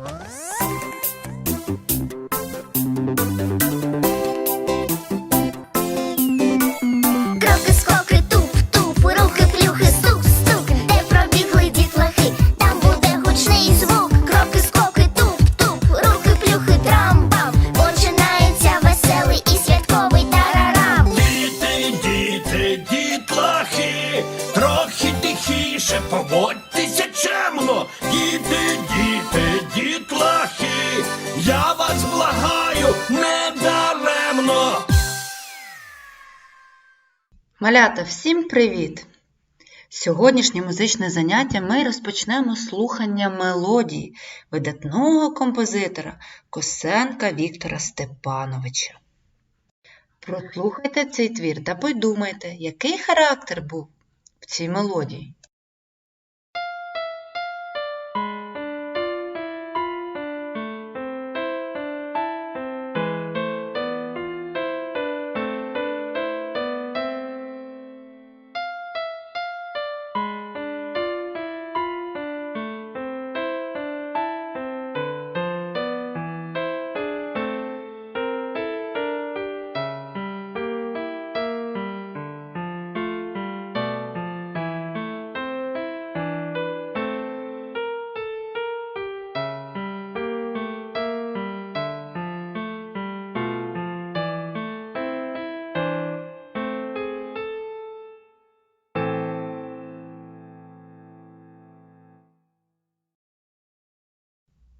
Música Малята, всім привіт! Сьогоднішнє музичне заняття ми розпочнемо слухання мелодії видатного композитора Косенка Віктора Степановича. Прослухайте цей твір та подумайте, який характер був в цій мелодії.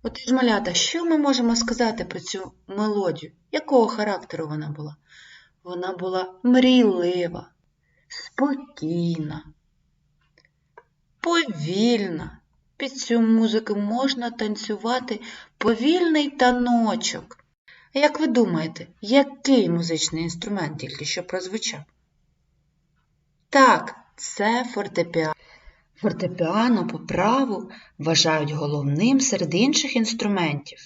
Отож, малята, що ми можемо сказати про цю мелодію? Якого характеру вона була? Вона була мрійлива, спокійна, повільна. Під цю музику можна танцювати повільний таночок. А як ви думаєте, який музичний інструмент тільки що прозвучав? Так, це фортепіано. Фортепіано по праву вважають головним серед інших інструментів.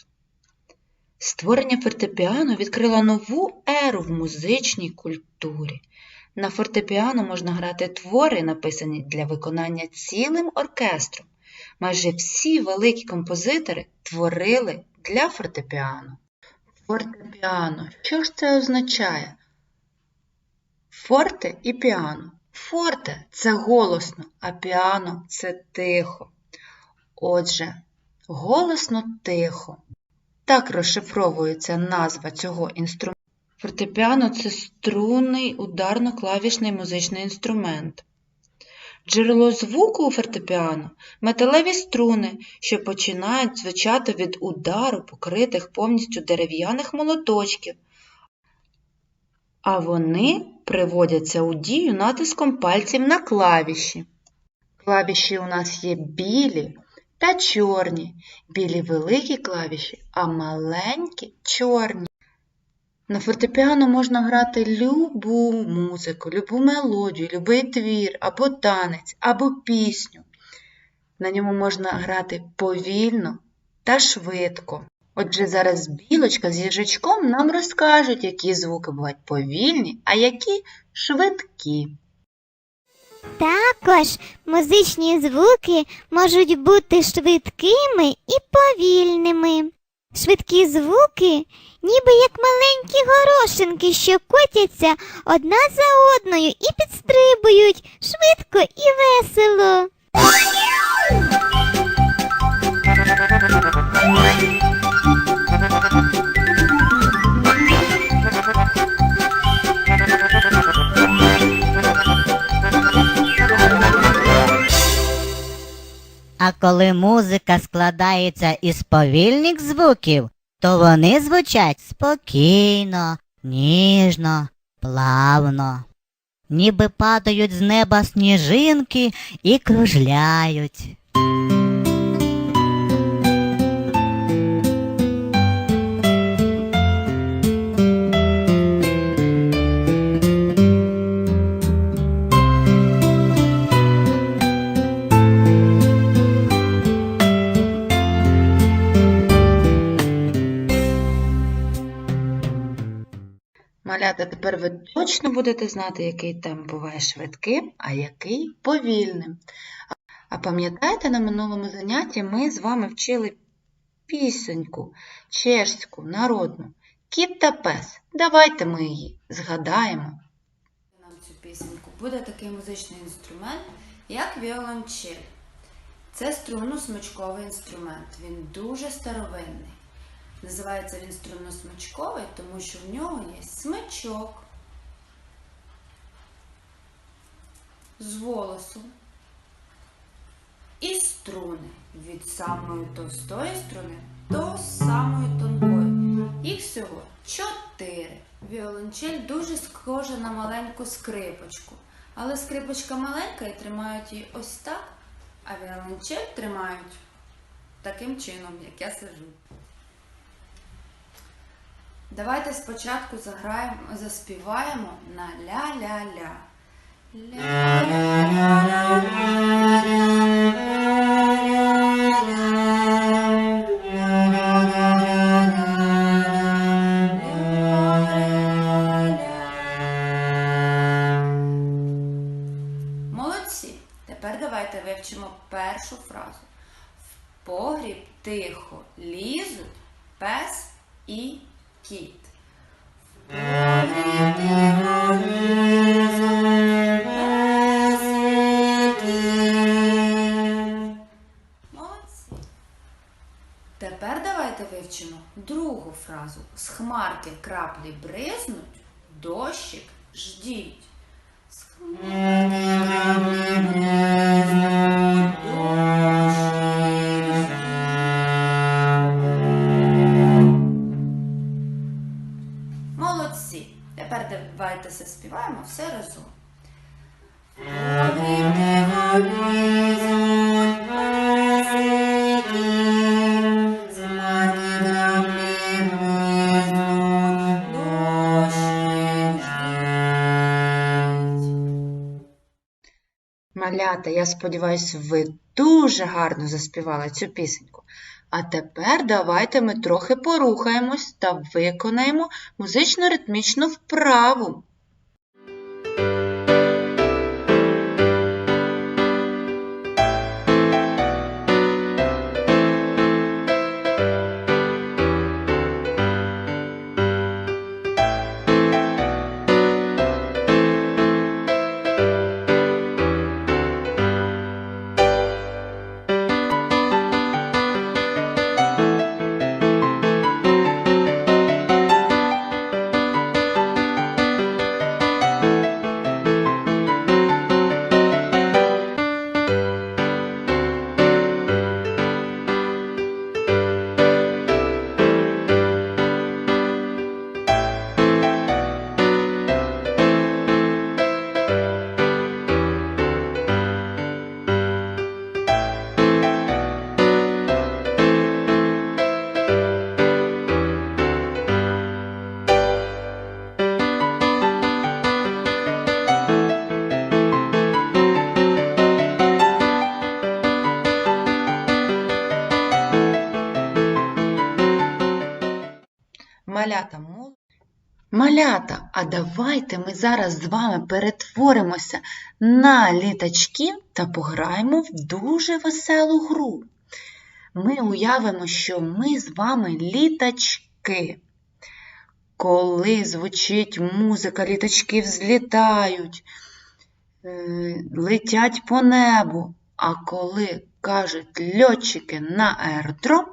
Створення фортепіано відкрило нову еру в музичній культурі. На фортепіано можна грати твори, написані для виконання цілим оркестром. Майже всі великі композитори творили для фортепіано. Фортепіано. Що ж це означає? Форте і піано. Форте це голосно, а піано це тихо. Отже, голосно тихо. Так розшифровується назва цього інструменту. Фортепіано це струнний ударно-клавішний музичний інструмент. Джерело звуку у фортепіано металеві струни, що починають звучати від удару покритих повністю дерев'яних молоточків, а вони приводяться у дію натиском пальців на клавіші. Клавіші у нас є білі та чорні. Білі великі клавіші, а маленькі чорні. На фортепіано можна грати любу музику, любу мелодію, любий твір, або танець, або пісню. На ньому можна грати повільно та швидко. Отже, зараз білочка з їжачком нам розкажуть, які звуки бувають повільні, а які швидкі. Також музичні звуки можуть бути швидкими і повільними. Швидкі звуки, ніби як маленькі горошинки, що котяться одна за одною і підстрибують швидко і весело. А коли музика складається із повільних звуків, то вони звучать спокійно, ніжно, плавно, ніби падають з неба сніжинки і кружляють. Точно будете знати, який темп буває швидким, а який повільним. А пам'ятаєте, на минулому занятті ми з вами вчили пісеньку чешську народну Кіт та пес. Давайте ми її згадаємо. нам цю пісеньку буде такий музичний інструмент, як віолончель. Це струнно-смичковий інструмент. Він дуже старовинний. Називається він струнно-смичковий, тому що в нього є смичок з волосу і струни від самої товстої струни до самої тонкої. Їх всього чотири. Віолончель дуже схожа на маленьку скрипочку. Але скрипочка маленька і тримають її ось так, а віолончель тримають таким чином, як я сижу. Давайте спочатку заграємо, заспіваємо на ля-ля-ля. Молодці. Тепер давайте вивчимо першу фразу. В погріб тихо лізуть пес і кіт. В погріб тихо лізуть Тепер давайте вивчимо другу фразу. З хмарки краплі бризнуть, дощик ждіть. З хмарки краплі бризнуть, дощик ждіть. Молодці. Тепер давайте заспіваємо все разом. Малята, я сподіваюся, ви дуже гарно заспівали цю пісеньку. А тепер давайте ми трохи порухаємось та виконаємо музично-ритмічну вправу. Малята, мол- Малята, а давайте ми зараз з вами перетворимося на літачки та пограємо в дуже веселу гру. Ми уявимо, що ми з вами літачки. Коли звучить музика, літачки взлітають, е, летять по небу. А коли кажуть льотчики на аеродром,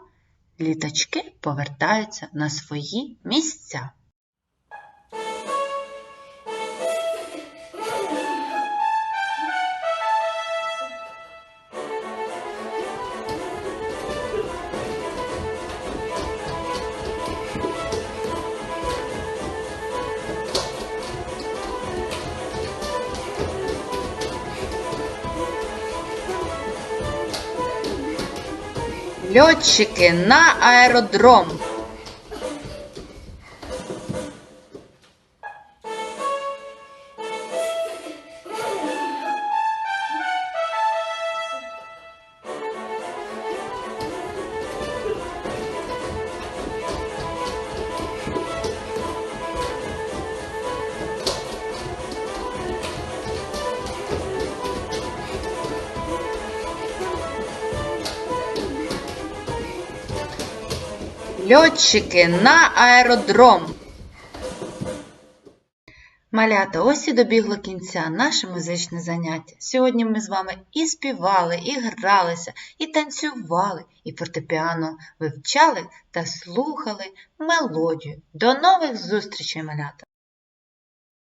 літачки повертаються на свої місця. Льотчики на аеродром. Льотчики на аеродром. Малята, ось і добігло кінця наше музичне заняття. Сьогодні ми з вами і співали, і гралися, і танцювали, і фортепіано вивчали та слухали мелодію. До нових зустрічей, малята!